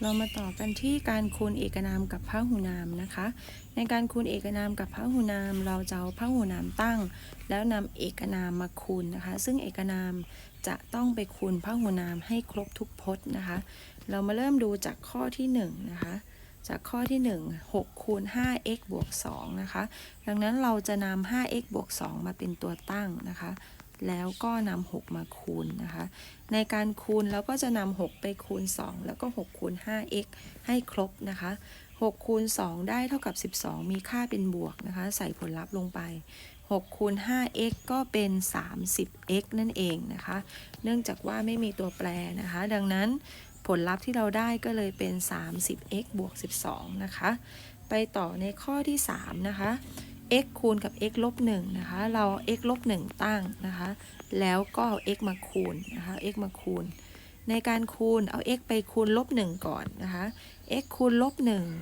เรามาต่อกันที่การคูณเอกนามกับพหูนามนะคะ ในการคูณเอกนามกับพหูนาม เราจะเอาพหูนามตั้ง แล้วนำเอกนามมาคูณนะคะ ซึ่งเอกนามจะต้องไปคูณพหูนามให้ครบทุกพจน์นะคะ เรามาเริ่มดูจากข้อที่1นงนะคะ จากข้อที่ 1 6คูณ 5x บวก2นะคะ ดังนั้นเราจะนำ 5x บวก2มาเป็นตัวตั้งนะคะ แล้วก็นำ6มาคูณนะคะ ในการคูณเราก็จะนำ6ไปคูณ 2 แล้วก็6คูณ 5x ให้ครบนะคะ6คูณ 2 ได้เท่ากับ 12 มีค่าเป็นบวกนะคะ ใส่ผลลัพธ์ลงไป6คูณ 5x ก็เป็น 30x นั่นเองนะคะ เนื่องจากว่าไม่มีตัวแปรนะคะ ดังนั้นผลลัพธ์ที่เราได้ก็เลยเป็น 30x บวก 12 นะคะ ไปต่อในข้อที่ 3 นะคะ x คูณกับ x ลบ1นะคะ เรา x ลบ1ตั้งนะคะ แล้วก็เอา x มาคูณนะคะ x มาคูณ ในการคูณเอา x ไปคูณลบ1ก่อนนะคะ x คูณลบ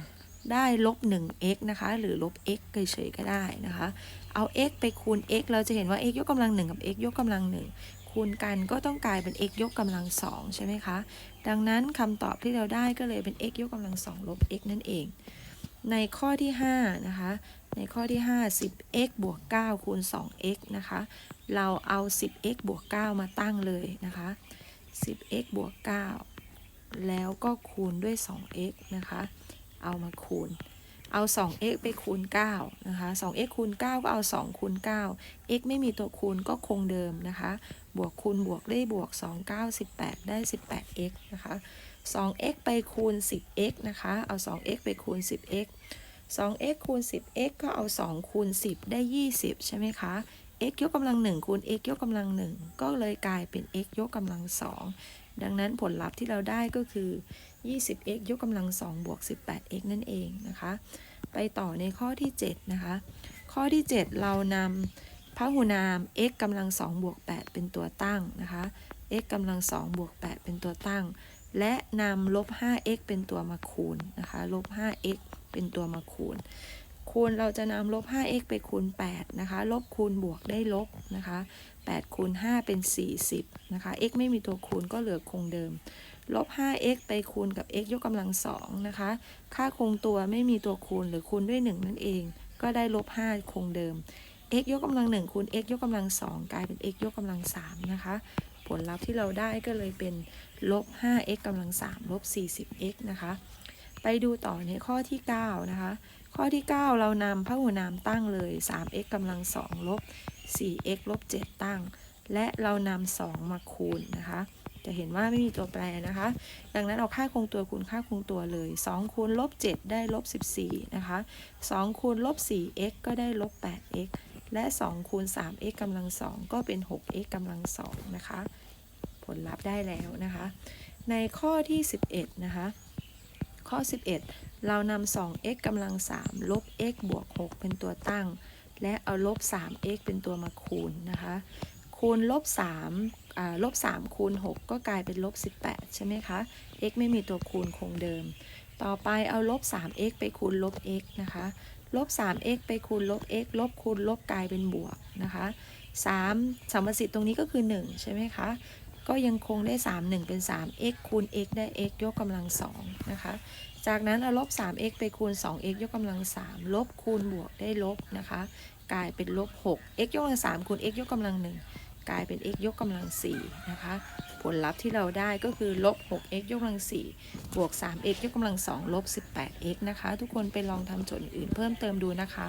1ได้ลบ 1x นะคะ หรือลบ x เฉยๆก็ได้นะคะ เอา x ไปคูณ x เราจะเห็นว่า x ยกกำลัง 1 กับ x ยกกำลัง 1 คูณกันก็ต้องกลายเป็น x ยกกำลัง 2 ใช่ไหมคะ ดังนั้นคำตอบที่เราได้ก็เลยเป็น x ยกกำลัง 2 ลบ x นั่นเอง ในข้อที่5นะคะ ในข้อที่ 5 10x บวก9คูณ 2x นะคะ เราเอา 10x บวก 9 มาตั้งเลยนะคะ 10x บวก 9 แล้วก็คูณด้วย 2x นะคะ เอามาคูณ เอา 2x ไปคูณ 9 นะคะ 2x คูณ 9 ก็เอา 2 คูณ 9 x ไม่มีตัวคูณก็คงเดิมนะคะ บวกคูณบวกได้บวก 2 9 18 ได้ 18x นะคะ 2x ไปคูณ 10x นะคะ เอา 2x ไปคูณ 10x 2x คูณ 10x ก็เอา 2 คูณ 10 ได้ 20 ใช่ไหมคะ x ยกกำลัง 1 คูณ x ยกกำลัง 1 ก็เลยกลายเป็น x ยกกำลัง 2 ดังนั้นผลลัพธ์ที่เราได้ก็คือ 20x ยกกำลัง 2 บวก 18x นั่นเองนะคะ ไปต่อในข้อที่ 7 นะคะ ข้อที่ 7 เรานำพหูนาม x กำลัง 2 บวก 8 เป็นตัวตั้งนะคะ x กำลัง 2 บวก 8 เป็นตัวตั้ง และนำลบ 5x เป็นตัวมาคูณนะคะลบ 5x เป็นตัวมาคูณ คูณเราจะนำลบ 5x ไปคูณ 8 นะคะ ลบคูณบวกได้ลบนะคะ 8 คูณ 5 เป็น 40 นะคะ x ไม่มีตัวคูณก็เหลือคงเดิม ลบ 5x ไปคูณกับ x ยกกำลัง2นะคะ ค่าคงตัวไม่มีตัวคูณหรือคูณด้วย 1 นั่นเอง ก็ได้ลบ 5 คงเดิม x ยกกำลัง1คูณ x ยกกำลัง2กลายเป็น x ยกกำลัง3นะคะ ผลลัพธ์ที่เราได้ก็เลยเป็นลบ 5x กำลัง 3 ลบ 40x นะคะ ไปดูต่อในข้อที่ 9 นะคะ ข้อที่ 9 เรานำพหูนามตั้งเลย 3x กำลัง 2 ลบ 4x ลบ 7 ตั้ง และเรานำ2มาคูณนะคะ จะเห็นว่าไม่มีตัวแปรนะคะ ดังนั้นเอาค่าคงตัวคูณค่าคงตัวเลย 2 คูณลบ 7 ได้ลบ 14 นะคะ 2 คูณลบ 4x ก็ได้ลบ 8x และ2คูณ 3x กำลัง2ก็เป็น 6x กำลัง2นะคะ ผลลัพธ์ได้แล้วนะคะ ในข้อที่ 11 นะคะ ข้อ 11 เรานำ 2x กำลัง3ลบ x บวก 6 เป็นตัวตั้ง และเอาลบ 3x เป็นตัวมาคูณนะคะ คูณลบ3ลบ3คูณ 6 ก็กลายเป็นลบ 18 ใช่ไหมคะ x ไม่มีตัวคูณคงเดิม ต่อไปเอาลบ 3x ไปคูณลบ x นะคะ ลบ 3x ไปคูณลบ x ลบคูณลบกลายเป็นบวกนะคะ3สมสิทธิ์ตรงนี้ก็คือ 1 ใช่ไหมคะ ก็ยังคงได้ 3 1 เป็น 3 x คูณ x ได้ x ยกกำลัง2นะคะ จากนั้นเอาลบ 3x ไปคูณ 2x ยกกำลัง 3 ลบคูณบวกได้ลบนะคะ กลายเป็นลบ 6 x ยกกำลัง3คูณ x ยกกำลัง1 กลายเป็น x ยกกำลัง4นะคะ ผลลัพธ์ที่เราได้ก็คือลบ 6x ยกกำลัง4บวก 3x ยกกำลัง2ลบ 18x นะคะ ทุกคนไปลองทำโจทย์อื่นเพิ่มเติมดูนะคะ